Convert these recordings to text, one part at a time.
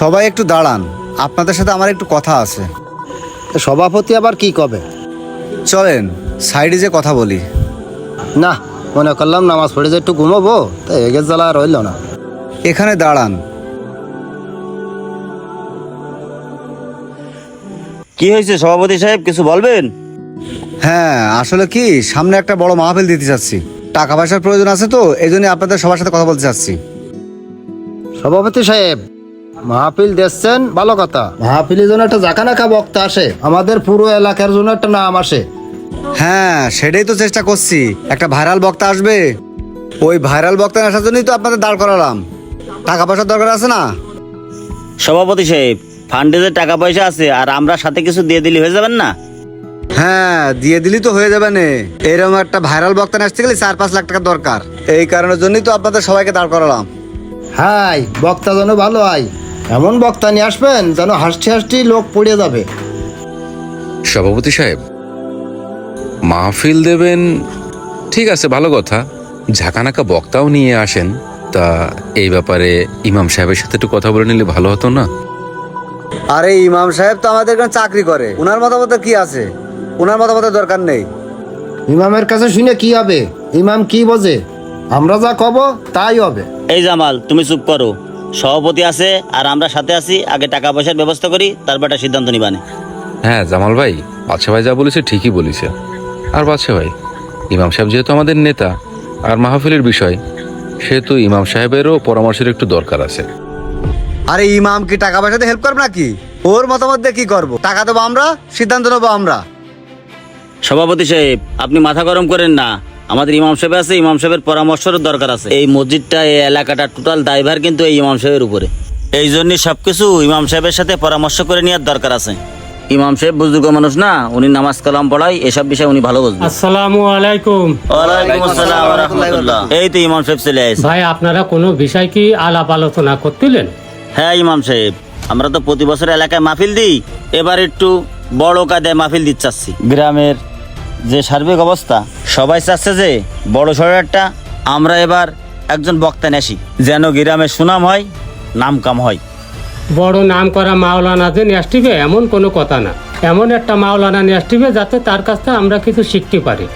সবাই একটু দাঁড়ান। আপনাদের সাথে আমার একটু কথা আছে। সভাপতি আবার কি কবে? চলেন সাইডে যে কথা বলি। না মনে করলাম নামাজ পড়ে যে একটু ঘুমাবো তা এগের জ্বালা রইল না। এখানে দাঁড়ান। কি হয়েছে সভাপতি সাহেব কিছু বলবেন? হ্যাঁ আসলে কি সামনে একটা বড় মাহফিল দিতে চাচ্ছি। টাকা পয়সার প্রয়োজন আছে তো এই জন্য আপনাদের সবার সাথে কথা বলতে চাচ্ছি। সভাপতি সাহেব মাহফিল দেখছেন? ভালো কথা। মাহফিলের জন্য একটা জাকানাকা বক্তা আসে। আমাদের পুরো এলাকার জন্য একটা নাম আসে। হ্যাঁ সেটাই তো চেষ্টা করছি। একটা ভাইরাল বক্তা আসবে। ওই ভাইরাল বক্তা আসার জন্যই তো আপনাদের দাঁড় করালাম। টাকা পয়সার দরকার আছে না? সভাপতি সাহেব ফান্ডে যে টাকা পয়সা আছে আর আমরা সাথে কিছু দিয়ে দিলে হয়ে যাবেন না? হ্যাঁ দিয়ে দিলি তো হয়ে যাবে নে। এরকম একটা ভাইরাল বক্তা আসতে গেলে চার পাঁচ লাখ টাকা দরকার। এই কারণের জন্যই তো আপনাদের সবাইকে দাঁড় করালাম। হাই বক্তা যেন ভালো হয়। এমন বক্তা নিয়ে আসবেন যেন হাসতে হাসতে লোক পড়ে যাবে। সভাপতি সাহেব মাহফিল দেবেন ঠিক আছে ভালো কথা। ঝাঁকানাকা বক্তাও নিয়ে আসেন তা এই ব্যাপারে ইমাম সাহেবের সাথে একটু কথা বলে নিলে ভালো হতো না? আরে ইমাম সাহেব তো আমাদের এখানে চাকরি করে। ওনার মতামত কি আছে? ওনার মতামতের দরকার নেই। ইমামের কাছে শুনে কি হবে? ইমাম কি বোঝে? আমরা যা কব তাই হবে। এই জামাল তুমি চুপ করো। সভাপতি আছে আর আমরা সাথে আছি আগে টাকা পয়সার ব্যবস্থা করি তারপর একটা সিদ্ধান্ত নিবানে। হ্যাঁ জামাল ভাই বাদশা ভাই যা বলেছে ঠিকই বলেছে। আর বাদশা ভাই ইমাম সাহেব যেহেতু আমাদের নেতা আর মাহফিলের বিষয় সেহেতু ইমাম সাহেবেরও পরামর্শের একটু দরকার আছে। আরে ইমাম কি টাকা পয়সাতে হেল্প করবে নাকি? ওর মতামত দিয়ে কি করব? টাকা দেবো আমরা সিদ্ধান্ত নেব আমরা। সভাপতি সাহেব আপনি মাথা গরম করেন না। আমাদের ইমাম সাহেব আছে ইমাম সাহেবের পরামর্শের দরকার আছে। এই মসজিদটা এই এলাকাটা টোটাল দায়ভার কিন্তু এই ইমাম সাহেবের উপরে। এই জন্য সবকিছু ইমাম সাহেবের সাথে পরামর্শ করে নেওয়ার দরকার আছে। ইমাম সাহেব বুজুর্গ মানুষ না উনি নামাজ কালাম পড়ায় এসব বিষয়ে উনি ভালো বুঝবেন। আসসালামু আলাইকুম। ওয়ালাইকুম আসসালাম ওয়া রাহমাতুল্লাহ। এই তো ইমাম সাহেব চলে আসছে। ভাই আপনারা কোনো বিষয় কি আলাপ আলোচনা করছিলেন? হ্যাঁ ইমাম সাহেব আমরা তো প্রতি বছর এলাকায় মাহফিল দিই। এবার একটু বড় কাদে মাহফিল দিচ্ছি গ্রামের যে সার্বিক অবস্থা সবাই চাচ্ছে যে বড় সড়ো একটা আমরা এবার একজন বক্তা নেসি যেন গ্রামের সুনাম হয় নাম কাম হয়। বড় নাম করা মাওলানা যে নিয়ে আসটিবে এমন কোনো কথা না। এমন একটা মাওলানা নিয়ে আসটিবে যাতে তার কাছ থেকে আমরা কিছু শিখতে পারি।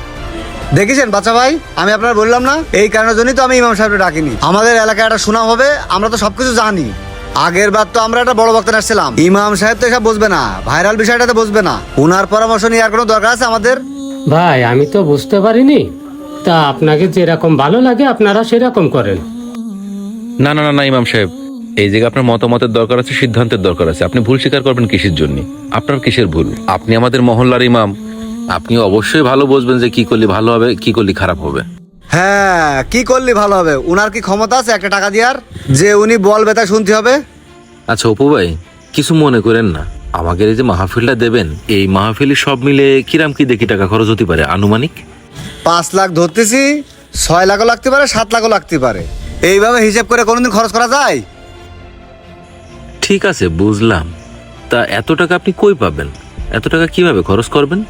দেখেছেন বাচ্চা ভাই? আমি আপনার বললাম না এই কারণের জন্যই তো আমি ইমাম সাহেবকে ডাকিনি। আমাদের এলাকায় একটা সুনাম হবে আমরা তো সবকিছু জানি। আগের বার তো আমরা একটা বড় বক্তা আসছিলাম। ইমাম সাহেব তো এসব বুঝবে না ভাইরাল বিষয়টাতে বুঝবে না। ওনার পরামর্শ নেওয়ার কোনো দরকার আছে আমাদের? ভাই আমি তো বুঝতে পারিনি। তা আপনাকে যেরকম ভালো লাগে আপনারা সেরকম করেন। না না না না ইমাম সাহেব। এই জায়গায় আপনার মতামতের দরকার আছে সিদ্ধান্তের দরকার আছে। আপনি ভুল স্বীকার করবেন কিসের জন্য? আপনার কিসের ভুল? আপনি আমাদের মহল্লার ইমাম। আপনি অবশ্যই ভালো বুঝবেন যে কি করলে ভালো হবে কি করলে খারাপ হবে। হ্যাঁ কি করলে ভালো হবে? উনার কি ক্ষমতা আছে একটা টাকা দেওয়ার? যে উনি বলবে তা শুনতে হবে? আচ্ছা অপু ভাই কিছু মনে করেন না। আমাদের এই যে মাহফিলটা দেবেন এই মাহফিলে সব মিলে কিরাম কি দেখি টাকা খরচ হতে পারে? আনুমানিক? পাঁচ লাখ ধরতেছি ছয় লাখও লাগতে পারে সাত লাখও লাগতে পারে। এইভাবে হিসেব করে কোনোদিন খরচ করা যায়? ঠিক আছে বুঝলাম। তা এত টাকা আপনি কই পাবেন? এত টাকা কীভাবে খরচ করবেন?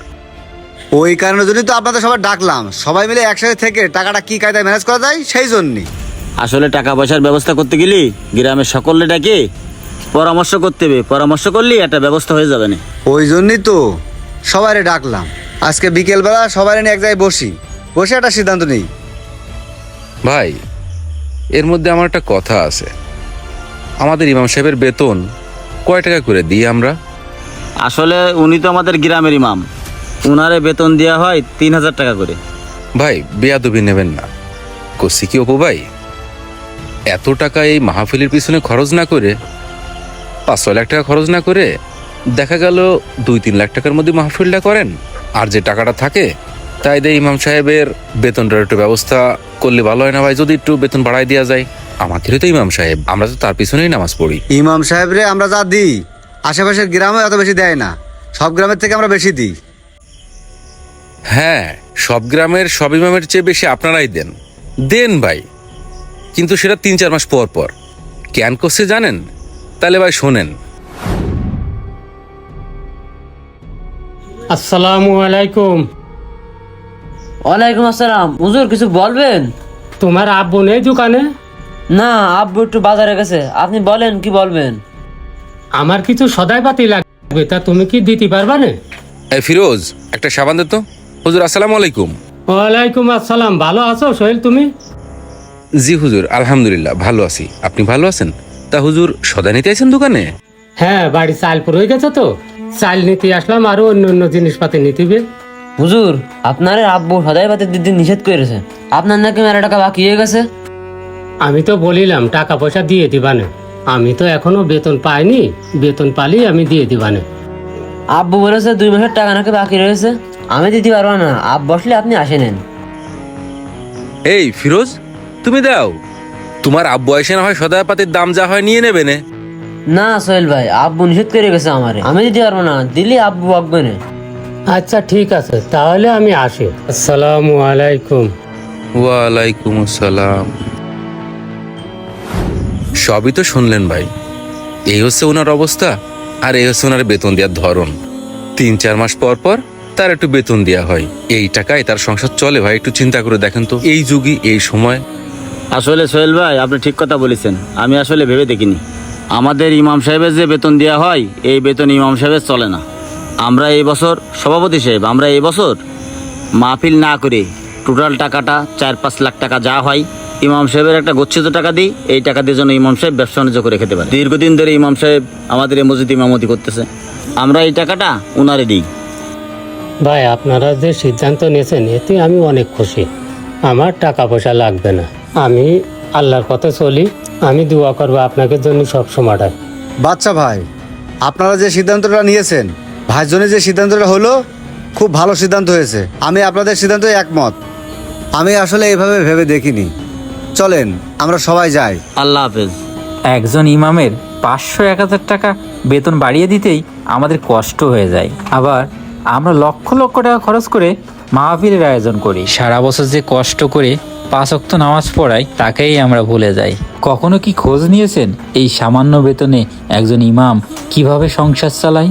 ওই কারণের জন্যই তো আপনাদের সবাই ডাকলাম। সবাই মিলে একসাথে থেকে টাকাটা কি কায়দায় ম্যানেজ করা যায় সেই জন্যই। আসলে টাকা পয়সার ব্যবস্থা করতে গেলে গ্রামের সকলে ডাকে পরামর্শ করতে হবে। পরামর্শ করলে একটা ব্যবস্থা হয়ে যাবে না। ওই জন্যই তো সবাইরে ডাকলাম। আজকে বিকেলবেলা সবাই নিয়ে এক জায়গায় বসি। বসে একটা সিদ্ধান্ত নেই। ভাই এর মধ্যে আমার একটা কথা আছে। আমাদের ইমাম সাহেবের বেতন কয় টাকা করে দিই আমরা? আসলে উনি তো আমাদের গ্রামের ইমাম। উনারে বেতন দেওয়া হয় তিন হাজার টাকা করে। ভাই বেয়াদবি নেবেন না। কষি কি অপু ভাই? এত টাকা এই মাহফিলের পিছনে খরচ না করে পাঁচ ছয় লাখ টাকা খরচ না করে দেখা গেল দুই তিন লাখ টাকার মধ্যে মাহফিলটা করেন। আর যে টাকাটা থাকে তাই দিয়ে ইমাম সাহেবের বেতনটার একটু ব্যবস্থা করলে ভালো হয় না ভাই যদি একটু বেতন বাড়াই দেওয়া যায়। আমাদেরই তো ইমাম সাহেব আমরা তো তার পিছনেই নামাজ পড়ি। ইমাম সাহেবরে আমরা যা দিই আশেপাশের গ্রামে এত বেশি দেয় না। সব গ্রামের থেকে আমরা বেশি দিই। হ্যাঁ সব গ্রামের সব ইমামের চেয়ে বেশি আপনারাই দেন। দেন ভাই কিন্তু সেটা তিন চার মাস পর পর। ক্যান করছে জানেন? তাহলে ভাই শোনেন। আসসালামু আলাইকুম। ওয়ালাইকুম আসসালাম। হুজুর কিছু বলবেন? তোমার আব্বু নেই দোকানে? না আব্বু একটু বাজারে গেছে। আপনি বলেন কি বলবেন? আমার কিছু সদাই পাতি লাগবে তা তুমি কি দিতে পারবা না? এই ফিরোজ একটা সাবান দে তো। হুজুর আসসালামু আলাইকুম। ওয়ালাইকুম আসসালাম ভালো আছো সোহেল তুমি? জি হুজুর আলহামদুলিল্লাহ ভালো আছি। আপনি ভালো আছেন? তা হুজুর সদা নিতে আছেন দোকানে? হ্যাঁ বাড়ি চাল পড়ে গেছে তো। চাল নিতে আসলাম আরও অন্য অন্য জিনিসপাতি নিতে হুজুর আপনার আব্বু সদাই পাতে দিদি নিষেধ করেছে। আপনার নাকি মেলা টাকা বাকি হয়ে গেছে? আমি তো বলিলাম টাকা পয়সা দিয়ে দিবানে। আমি তো এখনও বেতন পাইনি বেতন পালি আমি দিয়ে দিবানে। আব্বু বলেছে দুই মাসের টাকা নাকি বাকি রয়েছে। আমি দিতে পারব না আব বসলে আপনি আসে নেন। এই ফিরোজ তুমি দাও। তোমার আব্বু এসে না হয় সদা পাতির দাম যা হয় নিয়ে নেবে নে। না সোহেল ভাই আব্বু নিষেধ করে গেছে আমারে। আমি দিতে পারব না দিলে আব্বু বকবে না। আচ্ছা ঠিক আছে তাহলে আমি আসি। আসসালামু আলাইকুম। ওয়ালাইকুম আসসালাম। সবই তো শুনলেন ভাই। এই হচ্ছে ওনার অবস্থা আর এই হচ্ছে ওনার বেতন দেওয়ার ধরন। তিন চার মাস পর পর তার একটু বেতন দেওয়া হয়। এই টাকায় তার সংসার চলে ভাই একটু চিন্তা করে দেখেন তো। এই যুগে এই সময় আসলে সোহেল ভাই, আপনি ঠিক কথা বলেছেন। আমি আসলে ভেবে দেখিনি। আমাদের ইমাম সাহেবের যে বেতন দেওয়া হয়, এই বেতন ইমাম সাহেবের চলে না। আমরা এই বছর, সভাপতি সাহেব, আমরা এই বছর মাহফিল না করে টোটাল টাকাটা চার পাঁচ লাখ টাকা যা হয়, ইমাম সাহেবের একটা গচ্ছিত টাকা দিই, এই টাকা দিয়ে যেন ইমাম সাহেব ব্যবসা বাণিজ্য করে খেতে পারে। দীর্ঘদিন ধরে ইমাম সাহেব আমাদের এই মসজিদ ইমামতি করতেছে। আমরা এই টাকাটা উনারে দিই। ভাই, আপনারা যে সিদ্ধান্ত নিয়েছেন, এতে আমি অনেক খুশি। আমার টাকা পয়সা লাগবে না। আমি আল্লাহর পথে চলি আমি দোয়া করব আপনাকে জন্য সব সময়টা বাচ্চা ভাই আপনারা যে সিদ্ধান্তটা নিয়েছেন ভাইয়ের জন্য যে সিদ্ধান্তটা হলো খুব ভালো সিদ্ধান্ত হয়েছে। আমি আপনাদের সিদ্ধান্তে একমত। আমি আসলে এইভাবে ভেবে দেখিনি। চলেন আমরা সবাই যাই। আল্লাহ হাফেজ। একজন ইমামের পাঁচশো এক হাজার টাকা বেতন বাড়িয়ে দিতেই আমাদের কষ্ট হয়ে যায়। আবার আমরা লক্ষ লক্ষ টাকা খরচ করে মাহফিলের আয়োজন করি। সারা বছর যে কষ্ট করে পাঁচ নামাজ পড়াই, তাকেই আমরা ভুলে যাই। কখনো কি খোঁজ নিয়েছেন? এই সামান্য বেতনে একজন ইমাম কীভাবে সংসার চালায়?